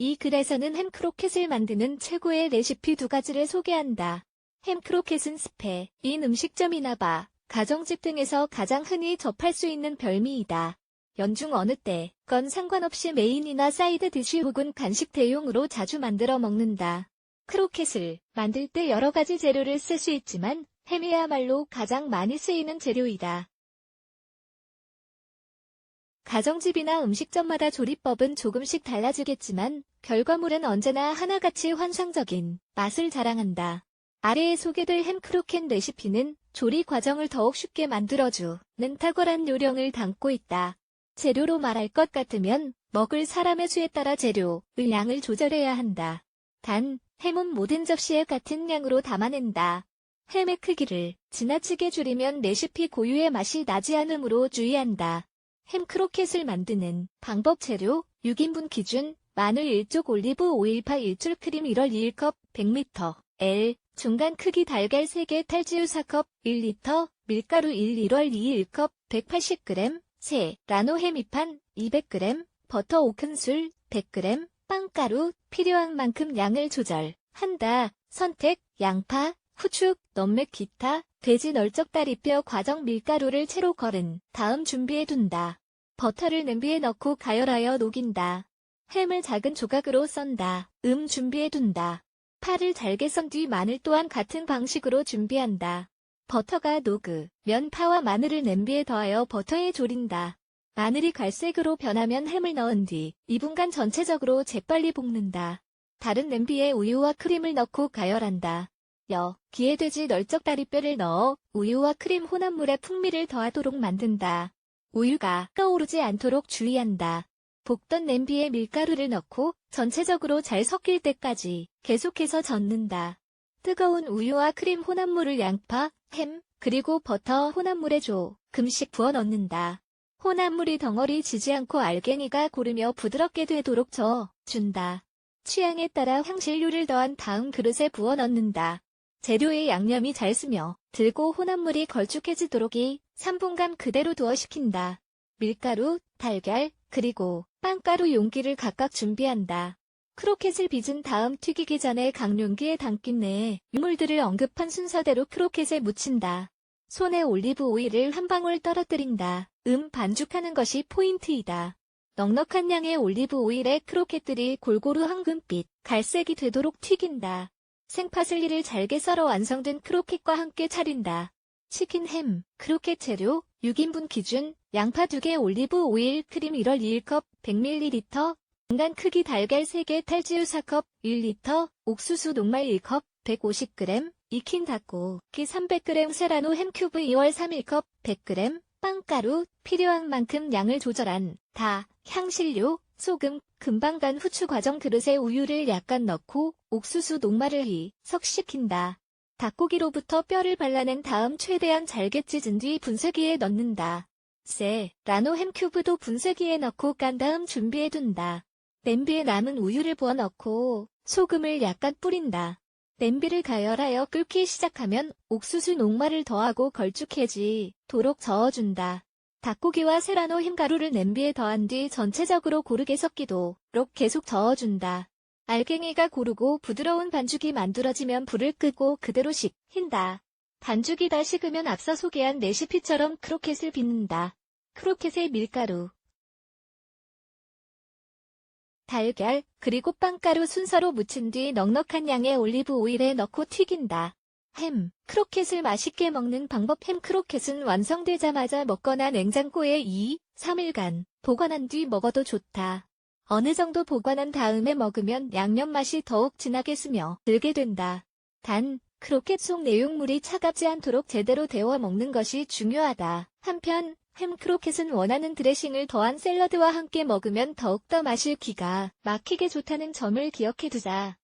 이 글에서는 햄 크로켓을 만드는 최고의 레시피 두 가지를 소개한다. 햄 크로켓은 스페 인 음식점이나 바, 가정집 등에서 가장 흔히 접할 수 있는 별미이다. 연중 어느 때, 건 상관없이 메인이나 사이드 디쉬 혹은 간식 대용으로 자주 만들어 먹는다. 크로켓을 만들 때 여러 가지 재료를 쓸 수 있지만 햄이야말로 가장 많이 쓰이는 재료이다. 가정집이나 음식점마다 조리법은 조금씩 달라지겠지만 결과물은 언제나 하나같이 환상적인 맛을 자랑한다. 아래에 소개될 햄 크로켓 레시피는 조리 과정을 더욱 쉽게 만들어주는 탁월한 요령을 담고 있다. 재료로 말할 것 같으면 먹을 사람의 수에 따라 재료의 양을 조절해야 한다. 단, 햄은 모든 접시에 같은 양으로 담아낸다. 햄의 크기를 지나치게 줄이면 레시피 고유의 맛이 나지 않으므로 주의한다. 햄 크로켓을 만드는 방법 재료 6인분 기준 마늘 1쪽 올리브 오일 파 1줄 크림 1월 2컵 100ml L 중간 크기 달걀 3개 탈지우 4컵 1리터 밀가루 1 1월 2 1컵 180g 세 라노 햄 2판 200g 버터 5큰술 100g 빵가루 필요한 만큼 양을 조절 한다. 선택 양파 후추, 넘맥 기타, 돼지 널쩍다리뼈 과정 밀가루를 채로 걸은 다음 준비해둔다. 버터를 냄비에 넣고 가열하여 녹인다. 햄을 작은 조각으로 썬다. 음 준비해둔다. 파를 잘게 썬 뒤 마늘 또한 같은 방식으로 준비한다. 버터가 녹으면 파와 마늘을 냄비에 더하여 버터에 졸인다. 마늘이 갈색으로 변하면 햄을 넣은 뒤 2분간 전체적으로 재빨리 볶는다. 다른 냄비에 우유와 크림을 넣고 가열한다. 여, 기에 돼지 널쩍다리뼈를 넣어 우유와 크림 혼합물에 풍미를 더하도록 만든다. 우유가 끓어오르지 않도록 주의한다. 볶던 냄비에 밀가루를 넣고 전체적으로 잘 섞일 때까지 계속해서 젓는다. 뜨거운 우유와 크림 혼합물을 양파, 햄, 그리고 버터 혼합물에 조금씩 부어 넣는다. 혼합물이 덩어리 지지 않고 알갱이가 고르며 부드럽게 되도록 저어준다. 취향에 따라 향신료를 더한 다음 그릇에 부어 넣는다. 재료에 양념이 잘 스며 들고 혼합물이 걸쭉해지도록 2, 3분간 그대로 두어 식힌다. 밀가루, 달걀, 그리고 빵가루 용기를 각각 준비한다. 크로켓을 빚은 다음 튀기기 전에 강용기에 담긴 내에 유물들을 언급한 순서대로 크로켓에 묻힌다. 손에 올리브 오일을 한 방울 떨어뜨린다. 음 반죽하는 것이 포인트이다. 넉넉한 양의 올리브 오일에 크로켓들이 골고루 황금빛, 갈색이 되도록 튀긴다. 생파슬리를 잘게 썰어 완성된 크로켓과 함께 차린다. 치킨 햄, 크로켓 재료, 6인분 기준, 양파 2개 올리브 오일, 크림 1월 2컵, 100ml, 인간 크기 달걀 3개 탈지우 4컵, 1리터, 옥수수 녹말 1컵, 150g, 익힌 닭고기 300g 세라노 햄 큐브 2월 3일컵, 100g, 빵가루, 필요한 만큼 양을 조절한 다, 향신료, 소금, 금방 간 후추 과정 그릇에 우유를 약간 넣고 옥수수 녹말을 희석시킨다. 닭고기로부터 뼈를 발라낸 다음 최대한 잘게 찢은 뒤 분쇄기에 넣는다. 세, 라노 햄 큐브도 분쇄기에 넣고 깐 다음 준비해둔다. 냄비에 남은 우유를 부어 넣고 소금을 약간 뿌린다. 냄비를 가열하여 끓기 시작하면 옥수수 녹말을 더하고 걸쭉해지도록 저어준다. 닭고기와 세라노 흰가루를 냄비에 더한 뒤 전체적으로 고르게 섞이도록 계속 저어준다. 알갱이가 고르고 부드러운 반죽이 만들어지면 불을 끄고 그대로 식힌다. 반죽이 다 식으면 앞서 소개한 레시피처럼 크로켓을 빚는다. 크로켓에 밀가루, 달걀, 그리고 빵가루 순서로 묻힌 뒤 넉넉한 양의 올리브 오일에 넣고 튀긴다. 햄, 크로켓을 맛있게 먹는 방법 햄 크로켓은 완성되자마자 먹거나 냉장고에 2, 3일간 보관한 뒤 먹어도 좋다. 어느 정도 보관한 다음에 먹으면 양념 맛이 더욱 진하게 스며 들게 된다. 단, 크로켓 속 내용물이 차갑지 않도록 제대로 데워 먹는 것이 중요하다. 한편, 햄 크로켓은 원하는 드레싱을 더한 샐러드와 함께 먹으면 더욱더 맛이 기가 막히게 좋다는 점을 기억해두자.